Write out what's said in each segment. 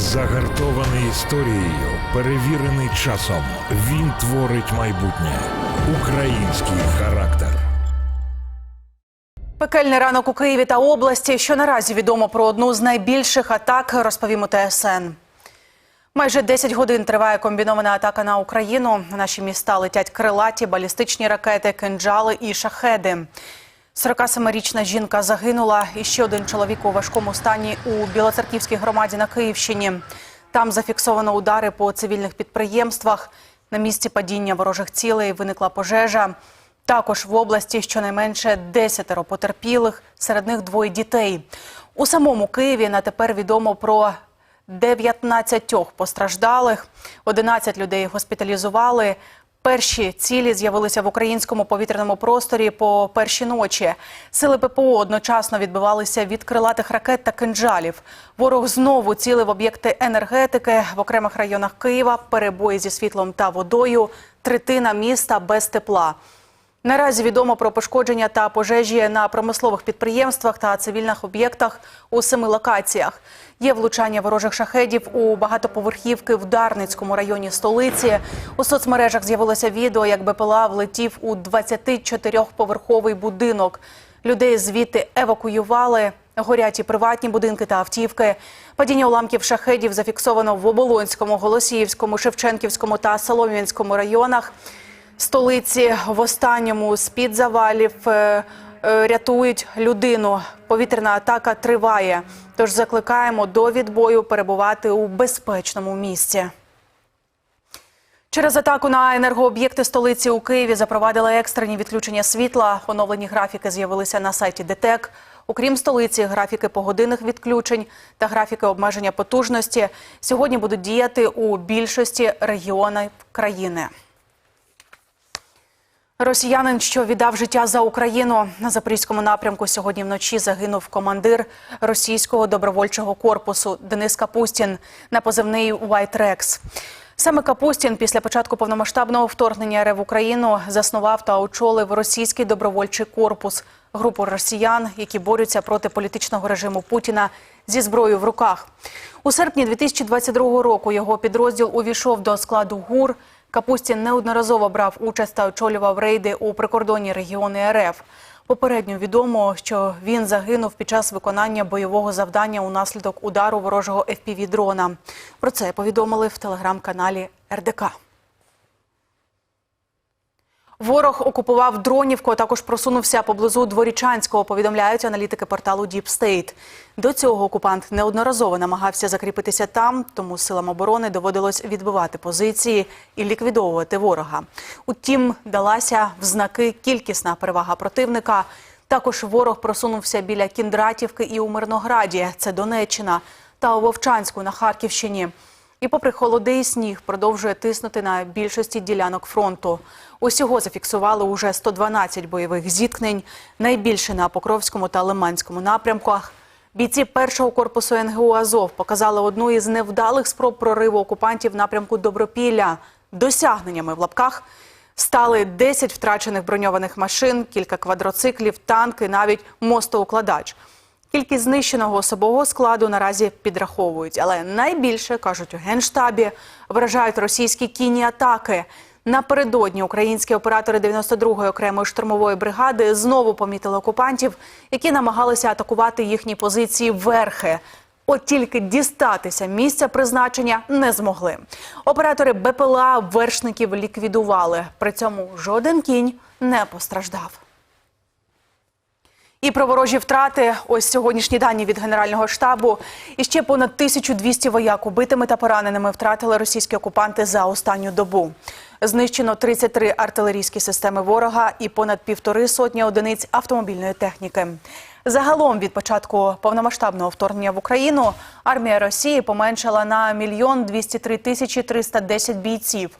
Загартований історією, перевірений часом. Він творить майбутнє. Український характер. Пекельний ранок у Києві та області. Що наразі відомо про одну з найбільших атак, розповімо ТСН. Майже 10 годин триває комбінована атака на Україну. На наші міста летять крилаті, балістичні ракети, кинджали і шахеди. 47-річна жінка загинула, і ще один чоловік у важкому стані у Білоцерківській громаді на Київщині. Там зафіксовано удари по цивільних підприємствах. На місці падіння ворожих цілей виникла пожежа. Також в області щонайменше десятеро потерпілих, серед них двоє дітей. У самому Києві на тепер відомо про 19 постраждалих, 11 людей госпіталізували. Перші цілі з'явилися в українському повітряному просторі по першій ночі. Сили ППО одночасно відбивалися від крилатих ракет та кинджалів. Ворог знову цілив об'єкти енергетики в окремих районах Києва. Перебої зі світлом та водою. Третина міста без тепла. Наразі відомо про пошкодження та пожежі на промислових підприємствах та цивільних об'єктах у семи локаціях. Є влучання ворожих шахедів у багатоповерхівки в Дарницькому районі столиці. У соцмережах з'явилося відео, як БПЛА влетів у 24-поверховий будинок. Людей звідти евакуювали. Горять і приватні будинки та автівки. Падіння уламків шахедів зафіксовано в Оболонському, Голосіївському, Шевченківському та Солом'янському районах столиці в останньому з-під завалів е, е, рятують людину. Повітряна атака триває. Тож закликаємо до відбою перебувати у безпечному місці. Через атаку на енергооб'єкти столиці у Києві запровадили екстрені відключення світла. Оновлені графіки з'явилися на сайті ДТЕК. Окрім столиці, графіки погодинних відключень та графіки обмеження потужності сьогодні будуть діяти у більшості регіонів країни. Росіянин, що віддав життя за Україну на запорізькому напрямку, сьогодні вночі загинув командир російського добровольчого корпусу Денис Капустін на позивний White Rex. Саме Капустін після початку повномасштабного вторгнення РФ в Україну заснував та очолив російський добровольчий корпус, групу росіян, які борються проти політичного режиму Путіна зі зброєю в руках. У серпні 2022 року його підрозділ увійшов до складу ГУР. Капустін неодноразово брав участь та очолював рейди у прикордонні регіони РФ. Попередньо відомо, що він загинув під час виконання бойового завдання унаслідок удару ворожого FPV-дрона. Про це повідомили в телеграм-каналі РДК. Ворог окупував Дронівку, а також просунувся поблизу Дворічанського, повідомляють аналітики порталу State. До цього окупант неодноразово намагався закріпитися там, тому силам оборони доводилось відбивати позиції і ліквідовувати ворога. Утім, далася в знаки кількісна перевага противника. Також ворог просунувся біля Кіндратівки і у Мирнограді, це Донеччина, та у Вовчанську на Харківщині. І попри холоди і сніг продовжує тиснути на більшості ділянок фронту. Усього зафіксували уже 112 бойових зіткнень, найбільше на Покровському та Лиманському напрямках. Бійці першого корпусу НГУ Азов показали одну із невдалих спроб прориву окупантів напрямку Добропілля. Досягненнями в лапках стали 10 втрачених броньованих машин, кілька квадроциклів, танки, навіть мостоукладач. Кількість знищеного особового складу наразі підраховують, але найбільше кажуть у генштабі вражають російські кінні атаки. Напередодні українські оператори 92-ї окремої штурмової бригади знову помітили окупантів, які намагалися атакувати їхні позиції верхи. От тільки дістатися місця призначення не змогли. Оператори БПЛА вершників ліквідували. При цьому жоден кінь не постраждав. І про ворожі втрати. Ось сьогоднішні дані від Генерального штабу. І ще понад 1200 вояк убитими та пораненими втратили російські окупанти за останню добу. Знищено 33 артилерійські системи ворога і понад півтори сотні одиниць автомобільної техніки. Загалом від початку повномасштабного вторгнення в Україну армія Росії поменшала на мільйон 203 тисячі 310 бійців.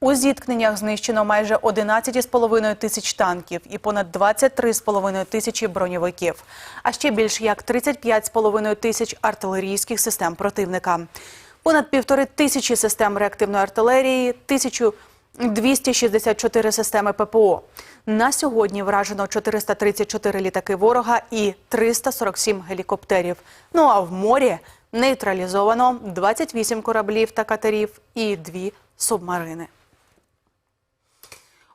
У зіткненнях знищено майже 11,5 тисяч танків і понад 23,5 тисячі броньовиків, а ще більш як 35,5 тисяч артилерійських систем противника. Понад півтори тисячі систем реактивної артилерії, 1264 системи ППО. На сьогодні вражено 434 літаки ворога і 347 гелікоптерів. Ну а в морі Нейтралізовано 28 кораблів та катерів і дві субмарини.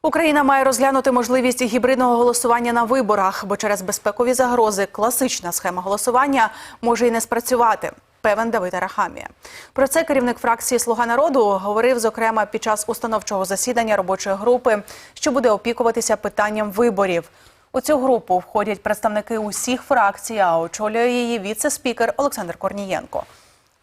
Україна має розглянути можливість гібридного голосування на виборах, бо через безпекові загрози класична схема голосування може і не спрацювати. Певен Давид Арахамія. Про це керівник фракції Слуга народу говорив зокрема під час установчого засідання робочої групи, що буде опікуватися питанням виборів. У цю групу входять представники усіх фракцій, а очолює її віце-спікер Олександр Корнієнко.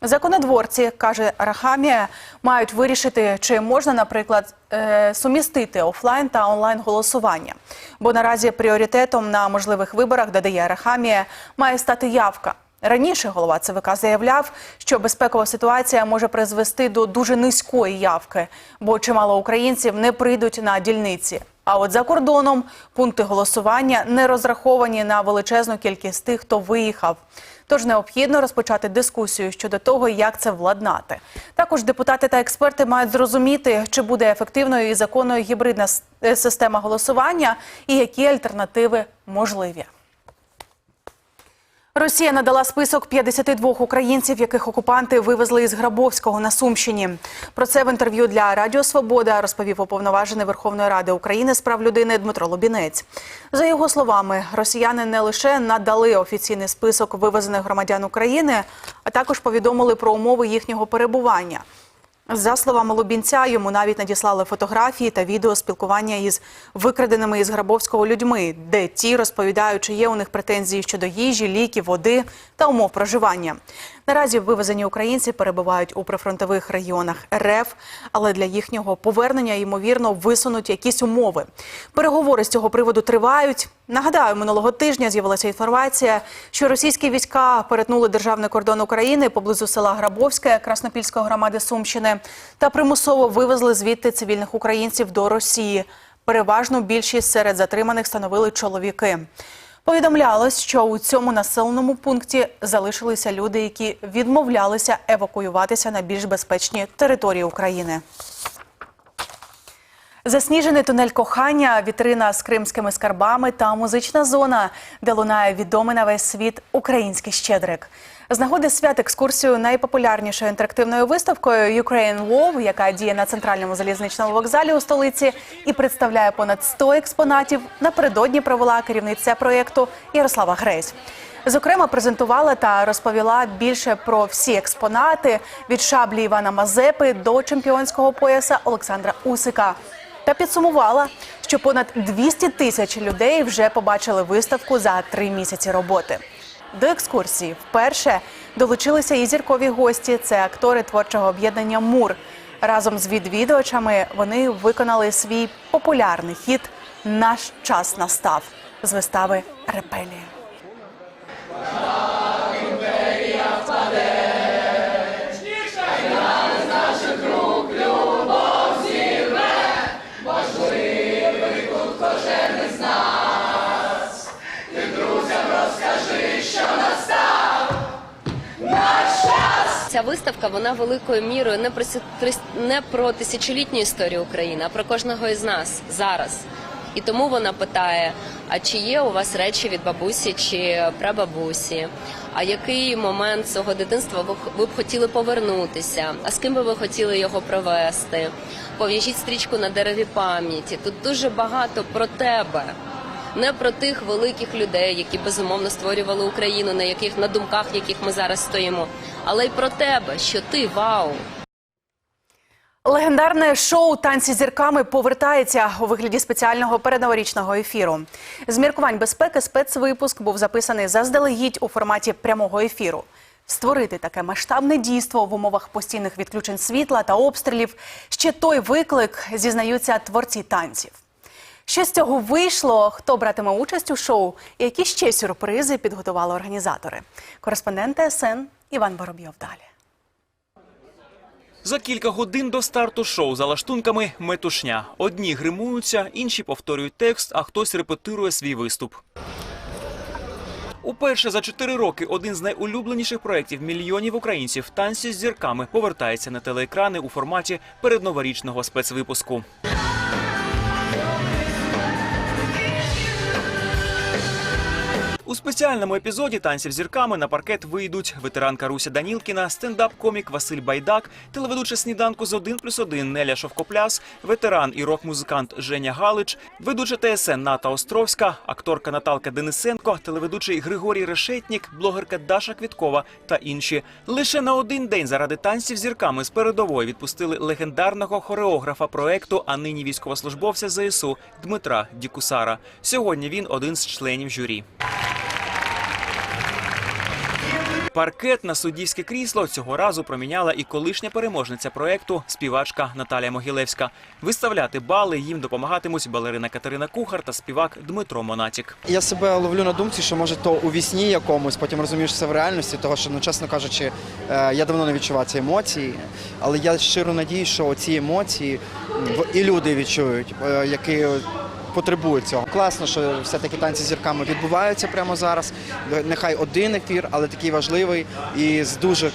Законодворці, каже Рахамія, мають вирішити, чи можна, наприклад, е, сумістити офлайн та онлайн голосування. Бо наразі пріоритетом на можливих виборах, додає Рахамія, має стати явка. Раніше голова ЦВК заявляв, що безпекова ситуація може призвести до дуже низької явки, бо чимало українців не прийдуть на дільниці. А от за кордоном пункти голосування не розраховані на величезну кількість тих, хто виїхав. Тож необхідно розпочати дискусію щодо того, як це владнати. Також депутати та експерти мають зрозуміти, чи буде ефективною і законною гібридна система голосування і які альтернативи можливі. Росія надала список 52 українців, яких окупанти вивезли із Грабовського на Сумщині. Про це в інтерв'ю для Радіо Свобода розповів уповноважений Верховної Ради України з прав людини Дмитро Лубінець. За його словами, росіяни не лише надали офіційний список вивезених громадян України, а також повідомили про умови їхнього перебування. За словами Лубінця, йому навіть надіслали фотографії та відео спілкування із викраденими із Грабовського людьми, де ті розповідають, чи є у них претензії щодо їжі, ліків, води та умов проживання. Наразі вивезені українці перебувають у прифронтових регіонах РФ, але для їхнього повернення ймовірно висунуть якісь умови. Переговори з цього приводу тривають. Нагадаю, минулого тижня з'явилася інформація, що російські війська перетнули державний кордон України поблизу села Грабовське Краснопільської громади Сумщини та примусово вивезли звідти цивільних українців до Росії. Переважно більшість серед затриманих становили чоловіки. Повідомлялось, що у цьому населеному пункті залишилися люди, які відмовлялися евакуюватися на більш безпечні території України. Засніжений тунель кохання, вітрина з кримськими скарбами та музична зона, де лунає відомий на весь світ український щедрик. З нагоди свят екскурсію найпопулярнішою інтерактивною виставкою Ukraine Love, яка діє на центральному залізничному вокзалі у столиці і представляє понад 100 експонатів. Напередодні провела керівниця проєкту Ярослава Гресь. Зокрема, презентувала та розповіла більше про всі експонати від шаблі Івана Мазепи до чемпіонського пояса Олександра Усика. Та підсумувала, що понад 200 тисяч людей вже побачили виставку за три місяці роботи. До екскурсії вперше долучилися і зіркові гості. Це актори творчого об'єднання Мур. Разом з відвідувачами вони виконали свій популярний хіт Наш час настав з вистави Репелія. Ця виставка вона великою мірою не про не про тисячолітню історію України, а про кожного із нас зараз. І тому вона питає: а чи є у вас речі від бабусі чи прабабусі? А який момент свого дитинства ви б хотіли повернутися? А з ким би ви хотіли його провести? Пов'яжіть стрічку на дереві пам'яті. Тут дуже багато про тебе не про тих великих людей, які безумовно створювали Україну, на яких на думках яких ми зараз стоїмо, але й про тебе, що ти вау. Легендарне шоу Танці зірками повертається у вигляді спеціального передноворічного ефіру. З міркувань безпеки спецвипуск був записаний заздалегідь у форматі прямого ефіру. Створити таке масштабне дійство в умовах постійних відключень світла та обстрілів ще той виклик, зізнаються творці танців. Що з цього вийшло? Хто братиме участь у шоу? І які ще сюрпризи підготували організатори? Кореспондент ТСН Іван Воробйов далі. За кілька годин до старту шоу за лаштунками метушня. Одні гримуються, інші повторюють текст, а хтось репетирує свій виступ. Уперше за чотири роки один з найулюбленіших проєктів мільйонів українців танці з зірками повертається на телеекрани у форматі передноворічного спецвипуску. У спеціальному епізоді танців зірками на паркет вийдуть ветеранка Руся Данілкіна, стендап-комік Василь Байдак, телеведуча сніданку з 1 плюс 1 Неля Шовкопляс, ветеран і рок-музикант Женя Галич, ведуча ТСН Ната Островська, акторка Наталка Денисенко, телеведучий Григорій Решетнік, блогерка Даша Квіткова та інші. Лише на один день заради танців зірками з передової відпустили легендарного хореографа проекту, а нині військовослужбовця ЗСУ Дмитра Дікусара. Сьогодні він один з членів журі. Паркет на суддівське крісло цього разу проміняла і колишня переможниця проекту співачка Наталія Могилевська. Виставляти бали їм допомагатимуть балерина Катерина Кухар та співак Дмитро Монатік. Я себе ловлю на думці, що може то у вісні якомусь, потім розумієш це в реальності, того що, ну чесно кажучи, е, я давно не відчував ці емоції, але я щиро надію, що ці емоції і люди відчують, е, які потребують цього. Класно, що все-таки танці з зірками відбуваються прямо зараз. Нехай один ефір, але такий важливий і з дуже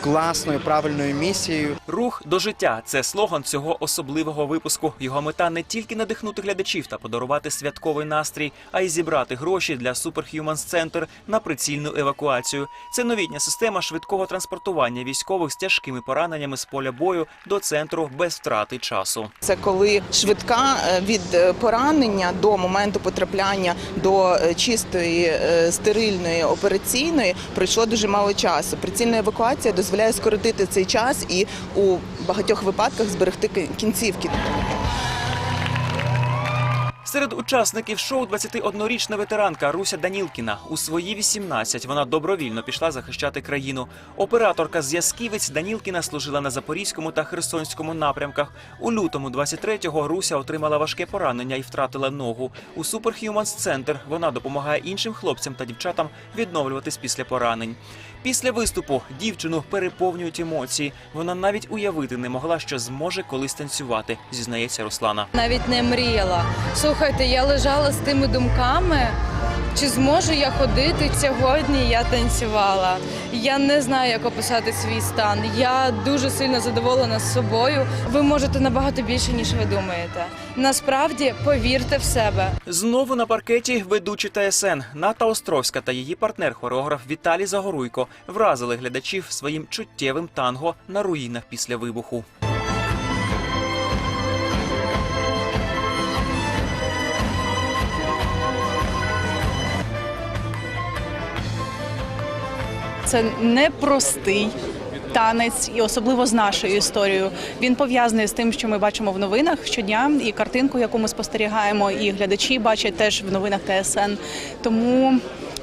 класною, правильною місією. Рух до життя це слоган цього особливого випуску. Його мета не тільки надихнути глядачів та подарувати святковий настрій, а й зібрати гроші для Superhumans Center на прицільну евакуацію. Це новітня система швидкого транспортування військових з тяжкими пораненнями з поля бою до центру без втрати часу. Це коли швидка е, від е, поранення до моменту потрапляння до е, чистої стерильної операційної пройшло дуже мало часу. Прицільна евакуація дозволяє скоротити цей час і у багатьох випадках зберегти кінцівки. Серед учасників шоу 21-річна ветеранка Руся Данілкіна. У свої 18 вона добровільно пішла захищати країну. Операторка зв'язківець Данілкіна служила на Запорізькому та Херсонському напрямках. У лютому 23-го Руся отримала важке поранення і втратила ногу. У Superhumans Center вона допомагає іншим хлопцям та дівчатам відновлюватись після поранень. Після виступу дівчину переповнюють емоції. Вона навіть уявити не могла, що зможе колись танцювати, зізнається Руслана. навіть не мріяла. Слухайте, я лежала з тими думками. Чи зможу я ходити сьогодні? Я танцювала. Я не знаю, як описати свій стан. Я дуже сильно задоволена з собою. Ви можете набагато більше, ніж ви думаєте. Насправді повірте в себе. Знову на паркеті ведучі ТСН Ната Островська та її партнер хореограф Віталій Загоруйко вразили глядачів своїм чуттєвим танго на руїнах після вибуху. Це непростий танець, і особливо з нашою історією. Він пов'язаний з тим, що ми бачимо в новинах щодня, і картинку, яку ми спостерігаємо, і глядачі бачать теж в новинах ТСН. Тому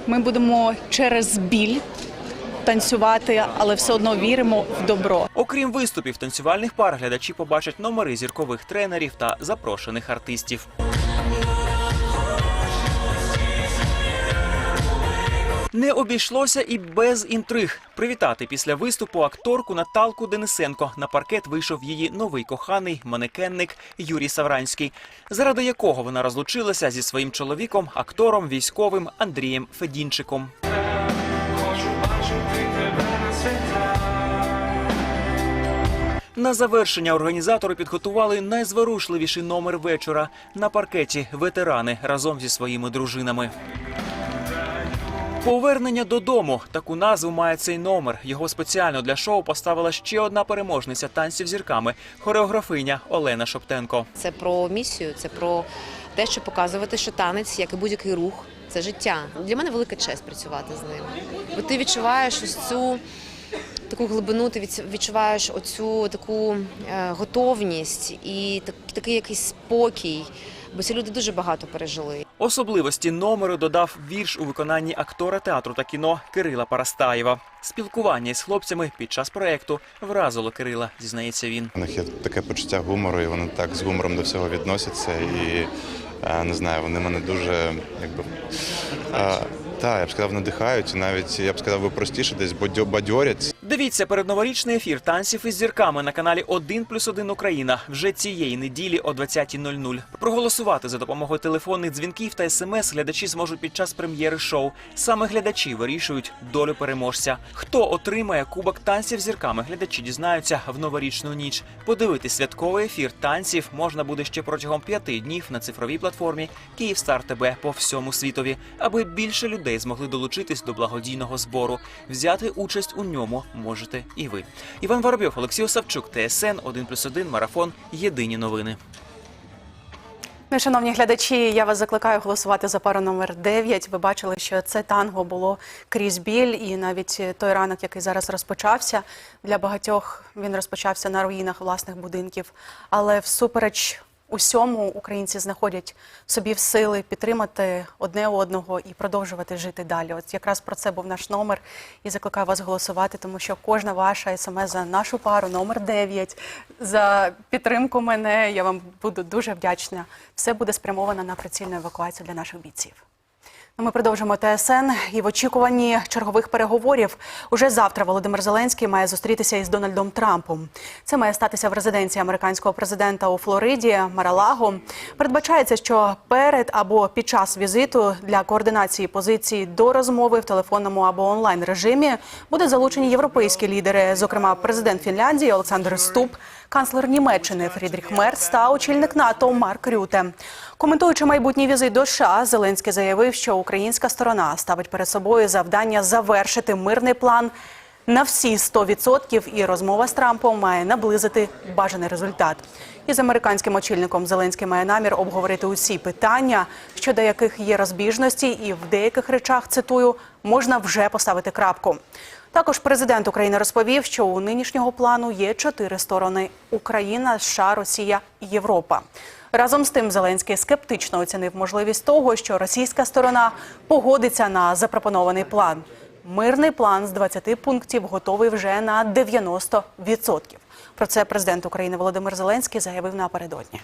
ми будемо через біль танцювати, але все одно віримо в добро. Окрім виступів танцювальних пар, глядачі побачать номери зіркових тренерів та запрошених артистів. Не обійшлося і без інтриг. Привітати після виступу акторку Наталку Денисенко. На паркет вийшов її новий коханий манекенник Юрій Савранський, заради якого вона розлучилася зі своїм чоловіком, актором військовим Андрієм Федінчиком. На завершення організатори підготували найзворушливіший номер вечора на паркеті ветерани разом зі своїми дружинами. Повернення додому. Таку назву має цей номер. Його спеціально для шоу поставила ще одна переможниця танців зірками хореографиня Олена Шоптенко. Це про місію, це про те, що показувати, що танець, як і будь-який рух, це життя. Для мене велика честь працювати з ним. Бо ти відчуваєш ось цю таку глибину, ти відчуваєш оцю таку е, готовність і так, такий якийсь спокій. Бо ці люди дуже багато пережили. Особливості номеру додав вірш у виконанні актора театру та кіно Кирила Парастаєва. Спілкування із хлопцями під час проекту вразило Кирила, зізнається він. У них є таке почуття гумору, і вони так з гумором до всього відносяться. І е, не знаю, вони мене дуже якби. Е, та, я б сказав, надихають, і навіть я б сказав, би простіше десь бадьо- бадьорять. Дивіться передноворічний ефір танців із зірками на каналі 1 плюс 1 Україна вже цієї неділі о 20.00. Проголосувати за допомогою телефонних дзвінків та смс глядачі зможуть під час прем'єри шоу. Саме глядачі вирішують долю переможця. Хто отримає кубок танців зірками? Глядачі дізнаються в новорічну ніч. Подивитись святковий ефір танців можна буде ще протягом п'яти днів на цифровій платформі Київстар ТБ по всьому світові, аби більше людей змогли долучитись до благодійного збору. Взяти участь у ньому можете і ви. Іван Воробйов, Олексій Осавчук, ТСН 1+,1, Марафон. Єдині новини. Ну, шановні глядачі, я вас закликаю голосувати за пару номер 9. Ви бачили, що це танго було крізь біль, і навіть той ранок, який зараз розпочався, для багатьох він розпочався на руїнах власних будинків. Але всупереч усьому українці знаходять собі в сили підтримати одне одного і продовжувати жити далі. От якраз про це був наш номер. І закликаю вас голосувати, тому що кожна ваша смс за нашу пару, номер 9, за підтримку мене. Я вам буду дуже вдячна. Все буде спрямовано на прицільну евакуацію для наших бійців. Ми продовжимо ТСН і в очікуванні чергових переговорів. Уже завтра Володимир Зеленський має зустрітися із Дональдом Трампом. Це має статися в резиденції американського президента у Флориді Маралаго. Передбачається, що перед або під час візиту для координації позиції до розмови в телефонному або онлайн режимі будуть залучені європейські лідери, зокрема президент Фінляндії Олександр Ступ, канцлер Німеччини Фрідріх Мерц та очільник НАТО Марк Рюте. Коментуючи майбутній візит до США, Зеленський заявив, що українська сторона ставить перед собою завдання завершити мирний план на всі 100% і розмова з Трампом має наблизити бажаний результат. Із американським очільником Зеленський має намір обговорити усі питання, щодо яких є розбіжності, і в деяких речах цитую можна вже поставити крапку. Також президент України розповів, що у нинішнього плану є чотири сторони: Україна, США, Росія і Європа. Разом з тим, Зеленський скептично оцінив можливість того, що російська сторона погодиться на запропонований план. Мирний план з 20 пунктів готовий вже на 90%. Про це президент України Володимир Зеленський заявив напередодні.